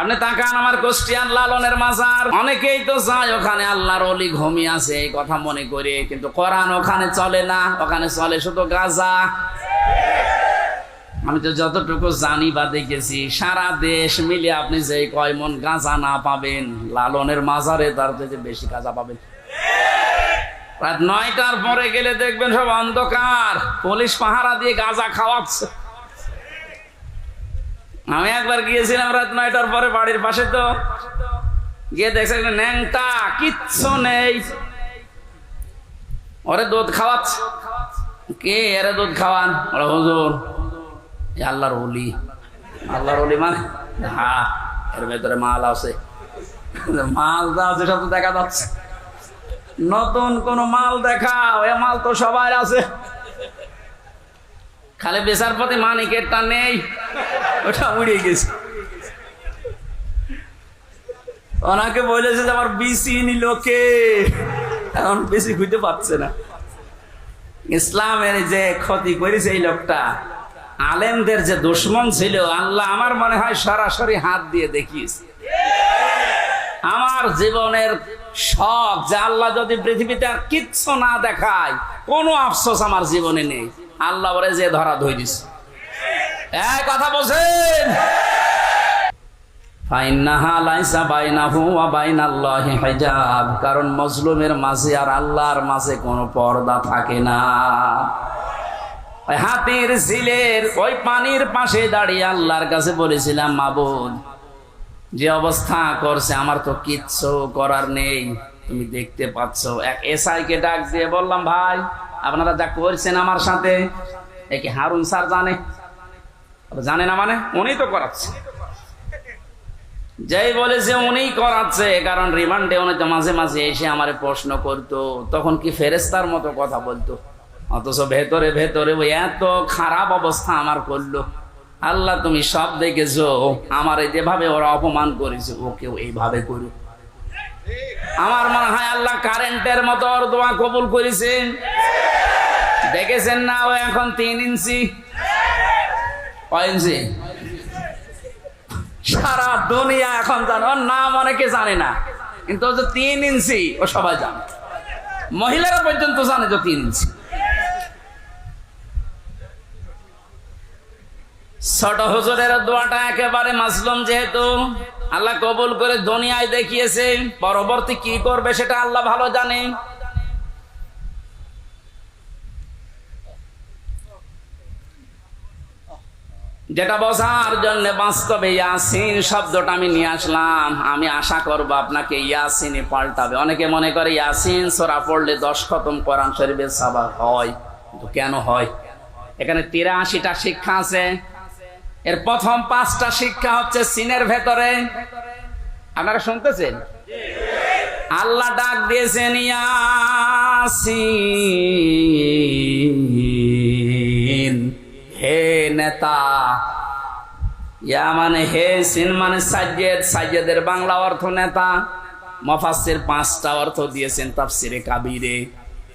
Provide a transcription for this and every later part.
আপনি তাকান আমার কোষ্টিয়ান লালনের মাজার। অনেকেই তো যায় ওখানে, আল্লাহর অলি ঘুমিয়ে আছে, এই কথা মনে করে। কিন্তু কোরআন ওখানে চলে না, ওখানে চলে শুধু গাজা। আমি তো যতটুকু জানি বা দেখেছি, সারা দেশ মিলে আপনি যে কয় মন গাঁজা না পাবেন, লালনের মাজারে তার থেকে বেশি গাঁজা পাবেন। রাত নয়টার পরে গেলে দেখবেন সব অন্ধকার, পুলিশ পাহারা দিয়ে গাঁজা খাওয়াচ্ছে। আমি একবার গিয়েছিলাম রাত নয়টার পরে বাড়ির পাশে তো। গিয়ে দেখছে ন্যাংটা, কিচ্ছু নেই। ওরে দুধ খাওয়াচ্ছে? কে এরে দুধ খাওয়ান? ওরা হুজুর আল্লাহর অলি আল্লাহর অলি মানে? হা এর ভেতরে মাল আছে। মাল দা আছে সব তো দেখা যাচ্ছে। নতুন কোন মাল দেখাও, এ মাল তো সবার আছে। খালি বেচার পথে মানিকেরটা নেই। ওটা উড়ে গেছে। ওনাকে বলেছে যে আমার বিসি নিল কে এখন বেশি খুঁজতে পারছে না। ইসলামের যে ক্ষতি করেছে এই লোকটা, আলেমদের যে দুশ্মন ছিল, আল্লাহ আমার মনে হয় সরাসরি হাত দিয়ে দেখিস আমার জীবনের শখ যে আল্লাহ যদি পৃথিবীতে আর কিচ্ছু না দেখায়, কোনো আফসোস আমার জীবনে নেই। আল্লাহ বলে যে ধরা এই কথা বলছেন? কারণ মজলুমের মাঝে আর আল্লাহর মাঝে কোনো পর্দা থাকে না। হাতির ঝিলের ওই পানির পাশে দাঁড়িয়ে আল্লাহর কাছে বলেছিলাম, মাবুদ, যে অবস্থা করছে আমার তো কিচ্ছু করার নেই। তুমি দেখতে পাচ্ছ। এক এসআই কে ডাক দিয়ে বললাম, ভাই, আপনারা যা করছেন আমার সাথে এ কি হারুন স্যার জানে। জানে না মানে? উনি তো করাচ্ছে। যেই বলেছে উনিই করাচ্ছে কারণ রিমান্ডে উনি তো মাঝে মাঝে এসে আমার প্রশ্ন করতো, তখন কি ফেরেস্তার মতো কথা বলতো? অথচ ভেতরে ভেতরে ওই এত খারাপ অবস্থা আমার করল। আল্লাহ তুমি সব দেখেছ, আমার যেভাবে ওরা অপমান করেছে, ওকেও এইভাবে করু। আমার মনে হয় আল্লাহ কারেন্টের মতো ওর দোয়া কবুল করেছে। দেখেছেন না ও এখন তিন ইঞ্চি? ইঞ্চি সারা দুনিয়া এখন জানো, ওর নাম অনেকে জানে না, কিন্তু ও যে তিন ইঞ্চি, ও সবাই জানে। মহিলারা পর্যন্ত জানে যে তিন ইঞ্চি। ছোট হুজুরের দোয়াটা একেবারে মাসলুম যেহেতু, আল্লাহ কবুল করে দুনিয়ায় দেখিয়েছে, পরবর্তী কি করবে সেটা আল্লাহ ভালো জানে। যেটা বোঝার জন্য বাস্তবে ইয়াসিন শব্দটা আমি নিয়ে আসলাম। আমি আশা করব আপনাকে ইয়াসিনে পাল্টাবে। অনেকে মনে করে ইয়াসিন সোরা পড়লে দশ খতম কোরআন শরীফের সাবা হয়। কেন হয়? এখানে তিরাশিটা শিক্ষা আছে। এর প্রথম পাঁচটা শিক্ষা হচ্ছে সিনের ভেতরে। আপনারা শুনতেছেন? আল্লাহ ডাক দিয়েছেন ইয়াসিন। নেতা। ইয়া মানে হে সিন মানে সাজ্জেদ, সাজ্জেদের বাংলা অর্থ নেতা। মফাসির পাঁচটা অর্থ দিয়েছেন তাফসিরে কাবিরে।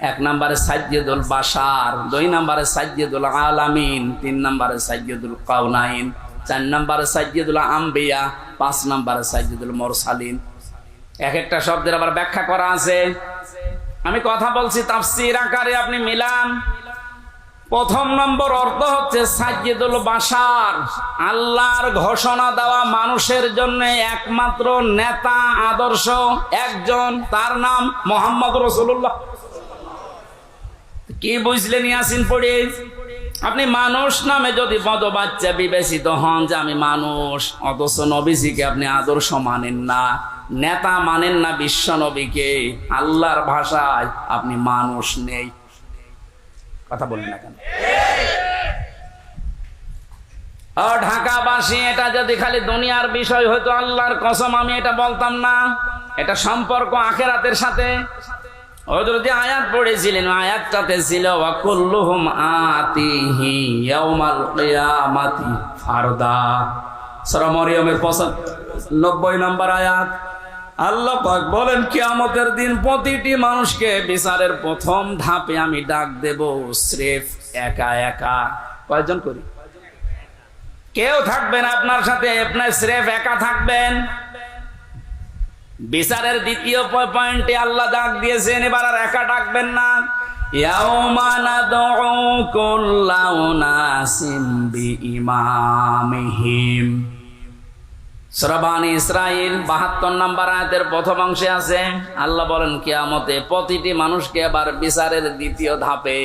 এক নম্বরে সাজ্জেদুল বাসার দুই নম্বরে সাজ্জেদুল আলামিন, তিন নম্বরে সাজ্জেদুল কাউনাইন চার নম্বরে সাজ্জেদুল আম্বিয়া, পাঁচ নম্বরে সাজ্জেদুল মোরসালিন। এক একটা শব্দের আবার ব্যাখ্যা করা আছে। আমি কথা বলছি তাফসির আকারে, আপনি মিলান। প্রথম নম্বর অর্থ হচ্ছে সাজ্জেদুল বাসার আল্লাহর ঘোষণা দেওয়া মানুষের জন্য একমাত্র নেতা, আদর্শ, একজন, তার নাম মোহাম্মদ রসুল্লাহ কি বুঝলেন ইয়াসিন পড়ে? আপনি মানুষ নামে যদি বদ বাচ্চা বিবেচিত হন যে আমি মানুষ, অথচ নবীজিকে আপনি আদর্শ মানেন না, নেতা মানেন না বিশ্ব নবীকে আল্লাহর ভাষায় আপনি মানুষ নেই। কথা বললেন না কেন? ঢাকাবাসী, এটা যদি খালি দুনিয়ার বিষয় হতো আল্লাহর কসম, আমি এটা বলতাম না। এটা সম্পর্ক আখেরাতের সাথে। আয়াত পড়েছিলেন আয়াতটাতে ছিল আতিহি ইয়াউমাল কিয়ামাতি ফারদা। সূরা মরিয়মের 95 নম্বর আয়াত। আল্লাহ পাক বলেন, কিয়ামতের দিন প্রতিটি মানুষকে বিচারের প্রথম ধাপে আমি ডাক দেব, স্রেফ একা একা। কয়জন করি? কেউ থাকবেন আপনার সাথে আপনার স্রেফ একা থাকবেন। বিচারের দ্বিতীয় পয়েন্টে আল্লাহ ডাক দিয়েছেন, এবার আর একা ডাকবেন না। ইয়াউমা নাদউ কুল্লা উনাসিম বিইমামিহিম সূরা বানী ইসরাইল 72 নম্বর আয়াতের প্রথম অংশে আছে, আল্লাহ বলেন, কিয়ামতে প্রতিটি মানুষকে আবার বিচারের দ্বিতীয় ধাপে